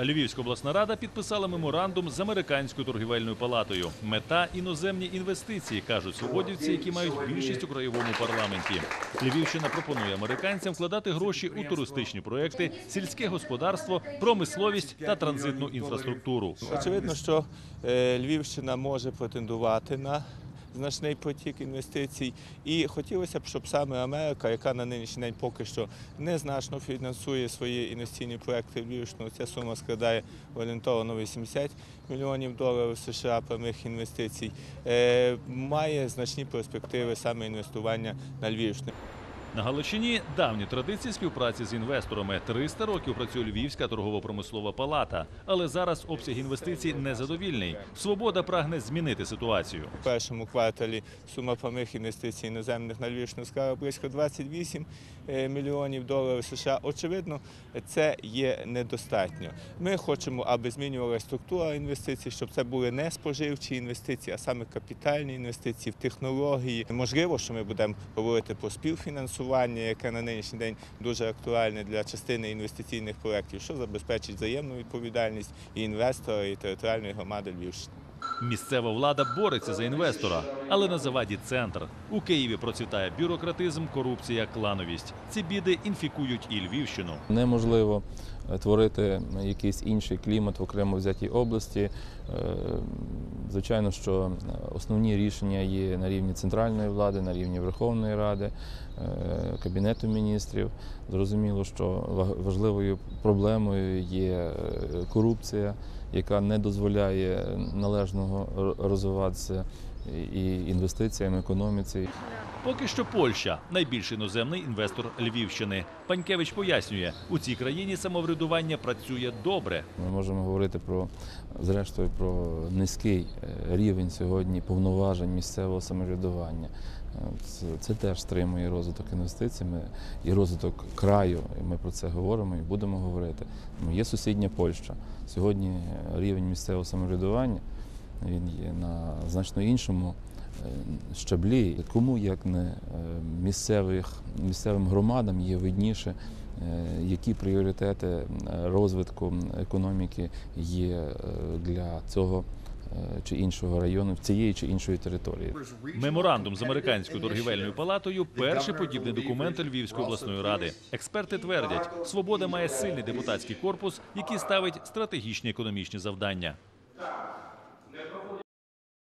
Львівська обласна рада підписала меморандум з американською торгівельною палатою. Мета іноземні інвестиції, кажуть свободівці, які мають більшість у краєвому парламенті. Львівщина пропонує американцям вкладати гроші у туристичні проекти, сільське господарство, промисловість та транзитну інфраструктуру. Очевидно, що е, Львівщина може претендувати на значний потік інвестицій, і хотілося б, щоб саме Америка, яка на нинішній день поки що незначно фінансує свої інвестиційні проекти в Львівщину, ця сума складає орієнтовно 80 мільйонів доларів США прямих інвестицій, е, має значні перспективи саме інвестування на Львівщину. На Галичині давні традиції співпраці з інвесторами. 300 років працює Львівська торгово-промислова палата, але зараз обсяг інвестицій незадовільний. Свобода прагне змінити ситуацію. У першому кварталі сума прямих інвестицій іноземних на Львівщину склала близько 28 е, мільйонів доларів США. Очевидно, це є недостатньо. Ми хочемо, аби змінювалася структура інвестицій, щоб це були не споживчі інвестиції, а саме капітальні інвестиції в технології. Можливо, що ми будемо говорити про співфінансування, яке на нинішній день дуже актуальне для частини інвестиційних проєктів, що забезпечить взаємну відповідальність і інвестора, і територіальної громади Львівщини. Місцева влада бореться за інвестора, але на заваді центр. У Києві процвітає бюрократизм, корупція, клановість. Ці біди інфікують і Львівщину. Неможливо е, творити якийсь інший клімат в окремо взятій області. Е, Звичайно, що основні рішення є на рівні центральної влади, на рівні Верховної Ради, е, Кабінету міністрів. Зрозуміло, що важливою проблемою є корупція, яка не дозволяє належного р- розвиватися і інвестиціям, економіці. Поки що Польща найбільший іноземний інвестор Львівщини. Панькевич пояснює, у цій країні самоврядування працює добре. Ми можемо говорити про зрештою про низький е, рівень сьогодні повноважень місцевого самоврядування. Це, теж стримує розвиток інвестицій і розвиток краю. Ми про це говоримо і будемо говорити. Ну, Є сусідня Польща. Сьогодні е, рівень місцевого самоврядування він є на значно іншому е, щаблі. Кому як не е, місцевих, місцевим громадам є видніше, е, які пріоритети розвитку економіки є для цього чи іншого району, цієї чи іншої території. Меморандум з американською торгівельною палатою перший подібний документ Львівської обласної ради. Експерти твердять, свобода має сильний депутатський корпус, який ставить стратегічні економічні завдання.